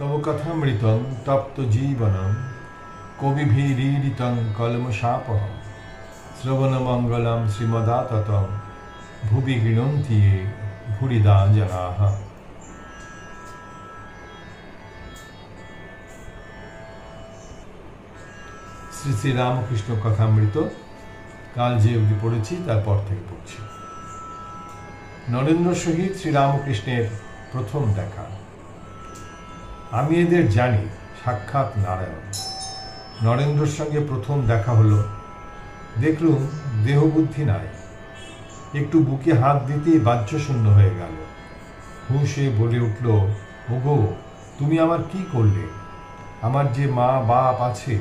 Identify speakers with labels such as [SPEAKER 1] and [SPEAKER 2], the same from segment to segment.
[SPEAKER 1] তব কথামৃতং তপ্ত জীবনম কবিভিরীড়িতং কলমশাপহ শ্রবণমঙ্গলম শ্রীমদাততম ভুবি গৃণন্তি ভুরিদা জনাः শ্রী শ্রী রামকৃষ্ণ কথামৃত, কাল যে অবধি পড়েছি তারপর থেকে পড়ছি। নরেন্দ্র সহিত শ্রীরামকৃষ্ণের প্রথম দেখা। আমি এদের জানি, সাক্ষাৎ নারায়ণ। নরেন্দ্রর সঙ্গে প্রথম দেখা হলো। দেখলুম দেহবুদ্ধি নাই। একটু বুকে হাত দিতেই বাহ্যশূন্য হয়ে গেল। হুঁশে বলে উঠল, ওগো, তুমি আমার কি করলে? আমার যে মা বাপ আছে।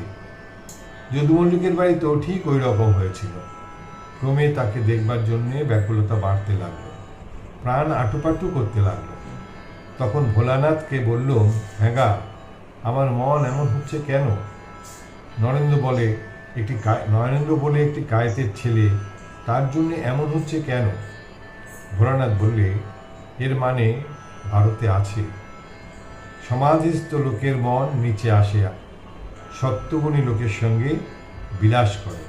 [SPEAKER 1] যদুমল্লিকের বাড়িতেও ঠিক ওই রকম হয়েছিল। ক্রমে তাকে দেখবার জন্যে ব্যাকুলতা বাড়তে লাগল। প্রাণ আটুপাটু করতে লাগল। তখন ভোলানাথকে বললুম হ্যাঁ আমার মন এমন হচ্ছে কেন? নরেন্দ্র বলে, একটি নরেন্দ্র বলে একটি কায়েতের ছেলে, তার জন্য এমন হচ্ছে কেন? ভোলানাথ বললে, এর মানে ভারতে আছে। সমাধিস্থ লোকের মন নিচে আসে, সত্যগুণী লোকের সঙ্গে বিলাস করে।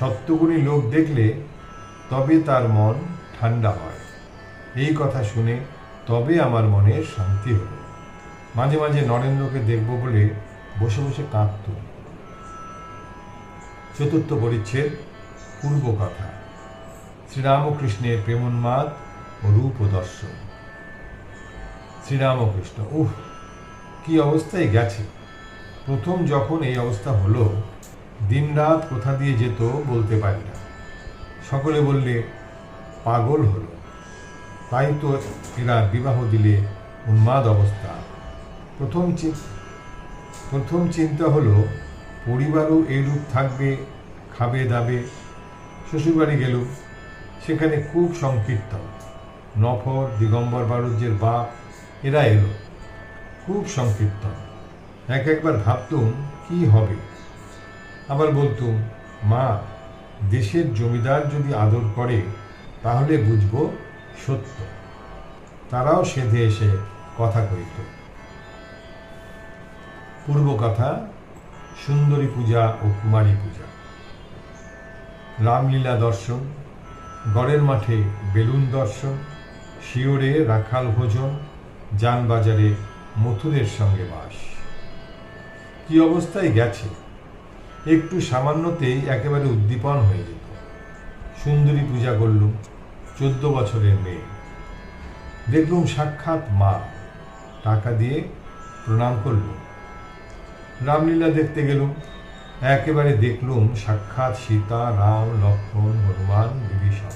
[SPEAKER 1] সত্যগুণী লোক দেখলে তবে তার মন ঠান্ডা হয়। এই কথা শুনে তবে আমার মনে শান্তি হলো। মাঝে মাঝে নরেন্দ্রকে দেখব বলে বসে বসে কাঁদত। চতুর্থ পরিচ্ছেদ, পূর্ব কথা। শ্রীরামকৃষ্ণের প্রেমোন্মাদ ও রূপ ও দর্শন। শ্রীরামকৃষ্ণ উহ কি অবস্থায় গেছে? প্রথম যখন এই অবস্থা হলো, দিনরাত কোথা দিয়ে যেত বলতে পারি না। সকলে বললে, পাগল হলো। তাই তো এরা বিবাহ দিলে উন্মাদ অবস্থা। প্রথম প্রথম চিন্তা হলো, পরিবারও এইরূপ থাকবে, খাবে, দাবে। শ্বশুরবাড়ি গেল, সেখানে খুব সংকীর্তন। নফর, দিগম্বর, বারুজ্যের বাপ, এরা এলো। খুব সংকীর্তন। এক একবার ভাবতুম, কি হবে? আবার বলতুম, মা, দেশের জমিদার যদি আদর করে, তাহলে বুঝব সত্য। তারাও সেধে এসে কথা কইত। পূর্ব কথা সুন্দরী পূজা ও কুমারী পূজা। রামলীলা দর্শন, গড়ের মাঠে বেলুন দর্শন, শিওরে রাখাল ভোজন, যানবাজারে মথুরের সঙ্গে বাস। কি অবস্থায় গেছে? একটু সামান্যতেই একেবারে উদ্দীপন হয়ে যেত। সুন্দরী পূজা করলুম চোদ্দ বছরের মেয়ে। দেখলুম সাক্ষাৎ মা। টাকা দিয়ে প্রণাম করলুম। রামলীলা দেখতে গেলুম। একেবারে দেখলুম সাক্ষাৎ সীতা, রাম, লক্ষ্মণ, হনুমান, বিভীষণ।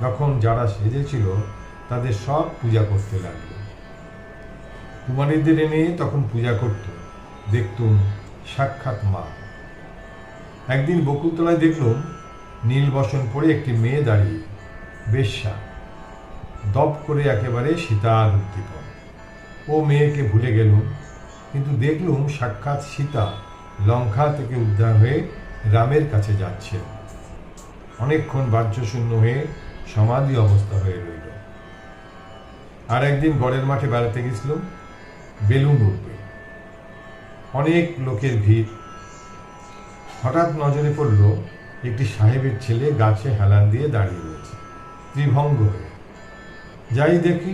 [SPEAKER 1] তখন যারা সেজেছিল, তাদের সব পূজা করতে লাগল। কুমারীদের এনে তখন পূজা করত। দেখতুম সাক্ষাৎ মা। একদিন বকুলতলায় দেখলুম নীল বসন পরে একটি মেয়ে দাঁড়িয়ে। বেশ্যা, দপ করে একেবারে সীতা সীতার উদ্দীপন ও মেয়েকে ভুলে গেলুম, কিন্তু দেখলুম সাক্ষাৎ সীতা লঙ্কা থেকে উদ্ধার হয়ে রামের কাছে যাচ্ছে। অনেকক্ষণ বাহ্যশূন্য হয়ে সমাধি অবস্থা হয়ে রইল। আর একদিন গড়ের মাঠে বেড়াতে গেছিলাম, বেলুন উঠবে অনেক লোকের ভিড়। হঠাৎ নজরে পড়ল, একটি সাহেবের ছেলে গাছে হেলান দিয়ে দাঁড়িয়ে রয়েছে। ত্রিভঙ্গ যাই দেখি,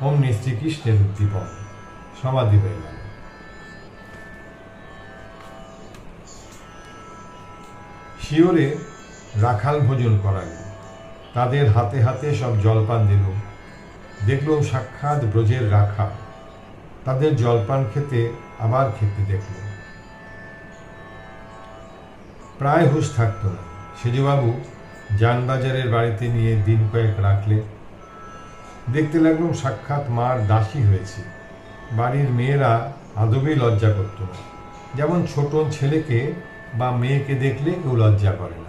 [SPEAKER 1] অমনি শ্রীকৃষ্ণের উদ্দীপন সমাধি হয়ে গেল। শিওরে রাখাল ভোজন করালো তাদের হাতে হাতে সব জলপান দিল। দেখলুম সাক্ষাৎ ব্রজের রাখা। তাদের জলপান খেতে, আবার খেতে দেখল প্রায় হুশ থাকতো না। সেজবাবু যানবাজারের বাড়িতে নিয়ে দিন কয়েক রাখলে। দেখতে লাগলাম সাক্ষাৎ মার দাসী হয়েছে। বাড়ির মেয়েরা আদবেই লজ্জা করতো না। যেমন ছোট ছেলেকে বা মেয়েকে দেখলে কেউ লজ্জা করে না।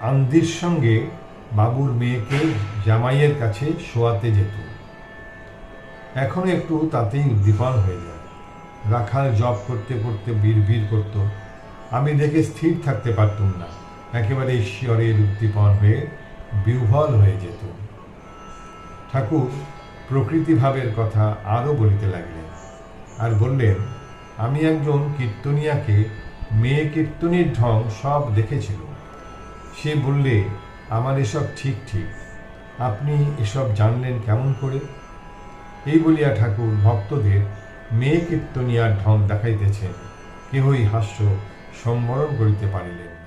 [SPEAKER 1] আন্দির সঙ্গে বাবুর মেয়েকে জামাইয়ের কাছে শোয়াতে যেত। এখন একটু তাতেই উদ্দীপন হয়ে যায়। রাখাল জব করতে করতে বিড় করত। আমি দেখে স্থির থাকতে পারতুম না। একেবারে ঈশ্বরের উদ্দীপন হয়ে বিহ্বল হয়ে যেত ঠাকুর প্রকৃতিভাবের কথা আরও বলিতে লাগলেন আর বললেন, আমি একজন কীর্তনিয়াকে মেয়ে কীর্তনীর ঢং সব দেখেছিল সে বললে, আমার এসব ঠিক ঠিক, আপনি এসব জানলেন কেমন করে এই বলিয়া ঠাকুর ভক্তদের মেয়ে কীর্তনিয়ার ঢং দেখাইতেছেন। কেহই হাস্য সম্বরণ করিতে পারিলেন।